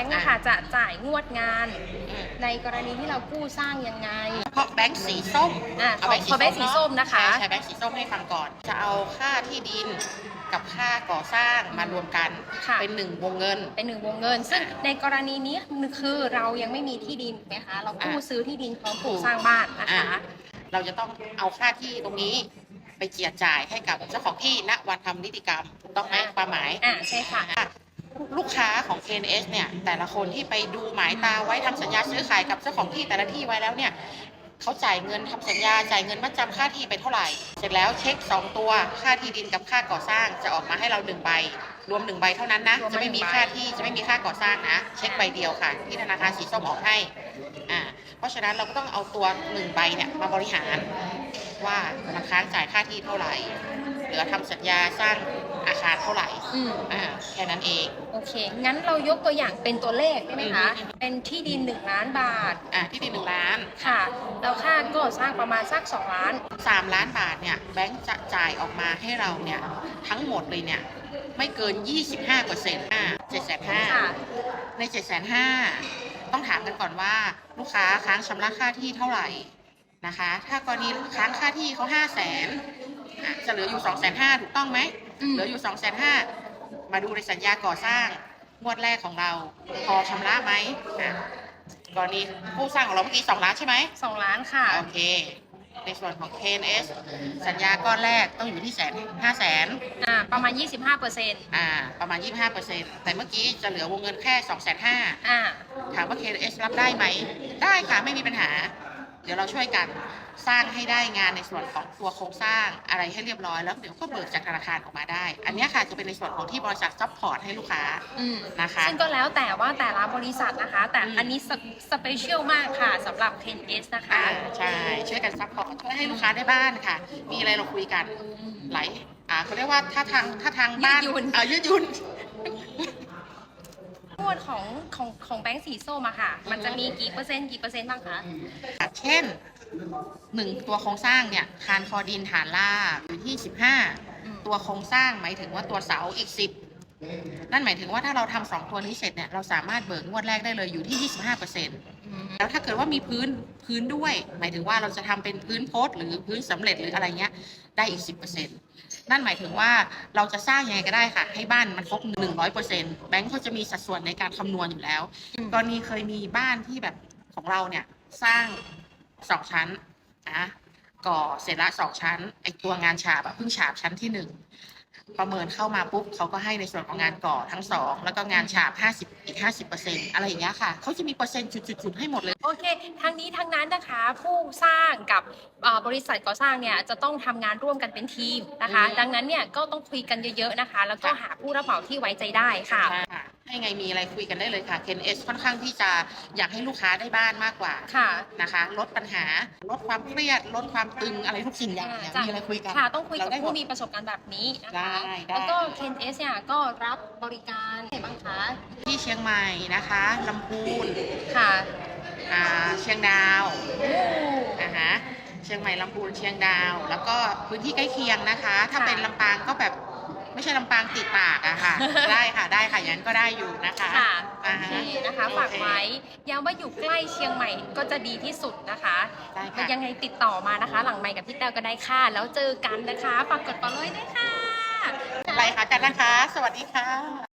งค์อะค่ะจะจ่ายงวดงานอืมในกรณีที่เรากู้สร้างยังไง เพราะแบงค์สีส้มอะขอขอแบงค์สีส้มนะคะใช่ใช่แบงค์สีส้มให้ฟังก่อน จะเอาค่าที่ดินกับค่าก่อสร้างมารวมกันค่ะ เป็นหนึ่งวงเงิน เป็นหนึ่งวงเงิน ซึ่งในกรณีนี้คือเรายังไม่มีที่ดินถูกไหมคะ เรากู้อะซื้อที่ดินพร้อมปลูกสร้างบ้านนะคะ อะ เราจะต้องเอาค่าที่ตรงนี้ไปเจียดจ่ายให้กับเจ้าของที่ณวันทำนิติกรรมถูกต้องไหมอะ ความหมายอ่าใช่ค่ะอะ ลูกค้าของ KNS เนี่ยแต่ละคนที่ไปดูหมายตาไว้ทำสัญญาซื้อขายกับเจ้าของที่แต่ละที่ไว้แล้วเนี่ยเขาจ่ายเงินทำสัญญาจ่ายเงินมัดจำค่าที่ไปเท่าไหร่ เสร็จแล้วเช็ค 2 ตัวค่าที่ดินกับค่าก่อสร้างจะออกมาให้เราหนึ่งใบ รวมหนึ่งใบเท่านั้นนะ จะไม่มีค่าที่จะไม่มีค่าก่อสร้างนะ เช็คใบเดียวค่ะที่ธนาคารสีส้มออกให้อ่าเพราะฉะนั้นเราก็ต้องเอาตัวหนึ่งใบเนี่ยมาบริหารว่ามันค้างจ่ายค่าที่เท่าไหร่เหลือทำสัญญาสร้าง อาคารเท่าไหร่อืมอ่าแค่นั้นเอง โอเค งั้นเรายกตัวอย่างเป็นตัวเลขได้ไหมคะ อืม เป็นที่ดิน 1 ล้านบาท อ่าที่ดินหนึ่งล้านค่ะแล้วค่าก่อสร้างประมาณสัก 2 ล้าน สามล้านบาทเนี่ยแบงก์จะจ่ายออกมาให้เราเนี่ยทั้งหมดเลยเนี่ยไม่เกิน 25เปอร์เซ็นต์อ่าเจ็ดแสนห้า ค่ะ ใน7จ็ดแสนห้าต้องถามกันก่อนว่าลูกค้าค้างชำระค่าที่เท่าไหร่นะคะ ถ้ากรณีค้างค่าที่เขา5 0 0แสนจะเหลืออยู่2 5 0 0 0ถูกต้องไหมอืม เหลืออยู่2 5 0 0 0มาดูในสัญญาก่อสร้างงวดแรกของเราพอชำระไหมอะกรณีผู้สร้างของเราเมื่อกี้2ล้านใช่ไหม2ล้านค่ะ โอเค ในส่วนของ KNS สัญญาก้อนแรกต้องอยู่ที่แสนห้าแสนอ่า ประมาณ 25เปอร์เซ็นต์อ่า ประมาณ 25เปอร์เซ็นต์แต่เมื่อกี้จะเหลือวงเงินแค่2 5 0 0 0อ่าถามว่า KNS รับได้ไหม ได้ค่ะ ไม่มีปัญหา เดี๋ยวเราช่วยกันสร้างให้ได้งานในส่วนของตัวโครงสร้างอะไรให้เรียบร้อยแล้วเดี๋ยวก็เบิกจากธนาคารออกมาได้ อันเนี้ยค่ะจะเป็นในส่วนของที่บริษัทซัพพอร์ตให้ลูกค้าอืมนะคะ ซึ่งก็แล้วแต่ว่าแต่ละบริษัทนะคะ แต่อืมอันนี้สเปเชียลมากค่ะสำหรับ 10S นะคะอ่าใช่ ช่วยกันซัพพอร์ตช่วยให้ลูกค้าได้บ้านค่ะ มีอะไรเราคุยกันไหลอ่าเขาเรียกว่าถ้าทางถ้าทางบ้านยืดหยุ่นอ่ายืดหยุ่น งวดของของของแบงก์สีส้มอะค่ะ มันจะมีกี่เปอร์เซ็นต์กี่เปอร์เซ็นต์บ้างคะเช่นหนึ่งตัวโครงสร้างเนี่ยคานคอดินฐานลากอยู่ที่อืม15ตัวโครงสร้างหมายถึงว่าตัวเสาอีก10นั่นหมายถึงว่าถ้าเราทำสองตัวนี้เสร็จเนี่ยเราสามารถเบิกงวดแรกได้เลยอยู่ที่25% แล้วถ้าเกิดว่ามีพื้นพื้นด้วย หมายถึงว่าเราจะทำเป็นพื้นโพสต์หรือพื้นสำเร็จหรืออะไรเงี้ยได้อีก10%นั่นหมายถึงว่าเราจะสร้างยังไงก็ได้ค่ะ ให้บ้านมันครบ100%แบงค์เขาจะมีสัดส่วนในการคำนวณอยู่แล้วอืมกรณีเคยมีบ้านที่แบบของเราเนี่ยสร้างสองชั้นนะก่อเสร็จละสองชั้นไอตัวงานฉาบอะเพิ่งฉาบชั้นที่หนึ่ง ประเมินเข้ามาปุ๊บเขาก็ให้ในส่วนของงานก่อทั้งสองแล้วก็งานฉาบ 50อีก50%อะไรอย่างเงี้ยค่ะเขาจะมีเปอร์เซ็นต์จุดๆๆให้หมดเลย โอเค ทั้งนี้ทั้งนั้นนะคะ ผู้สร้างกับเอ่อบริษัทก่อสร้างเนี่ยจะต้องทำงานร่วมกันเป็นทีมนะคะอืมดังนั้นเนี่ยก็ต้องคุยกันเยอะๆนะคะ แล้วก็หาผู้รับเหมาที่ไว้ใจได้ค่ะ ค่ะให้ไงมีอะไรคุยกันได้เลยค่ะ KNS ค่อนข้างที่จะอยากให้ลูกค้าได้บ้านมากกว่าค่ะ นะคะ ลดปัญหา ลดความเครียด ลดความตึงอะไรทุกสิ่งอย่างเนี่ยจ้ะมีอะไรคุยกันค่ะ ต้องคุยกับเราได้หมผู้ด มีประสบการณ์แบบนี้นะคะได้ได้ แล้วก็ KNS เนี่ยก็รับบริการไหนบ้างคะที่เชียงใหม่นะคะลำพูนค่ะอ่าเชียงดาวโอ้อ่าฮะเชียงใหม่ลำพูนเชียงดาว แล้วก็พื้นที่ใกล้เคียงนะคะ ถ้าค่ะ เป็นลำปางก็แบบ ไม่ใช่ลำปางติดปากอะค่ะ ได้ค่ะได้ค่ะอย่างนั้นก็ได้อยู่นะคะ ค่ะอ่าโอฮะเคนะคะฝากไว้ย้ำว่าอยู่ใกล้เชียงใหม่ก็จะดีที่สุดนะคะได้ค่ะ ยังไงติดต่อมานะคะ หลังไมค์กับพี่แต้วก็ได้ค่ะ แล้วเจอกันนะคะฝากกดฟอลโล่ด้วยค่ะ ไปหากันนะคะ สวัสดีค่ะ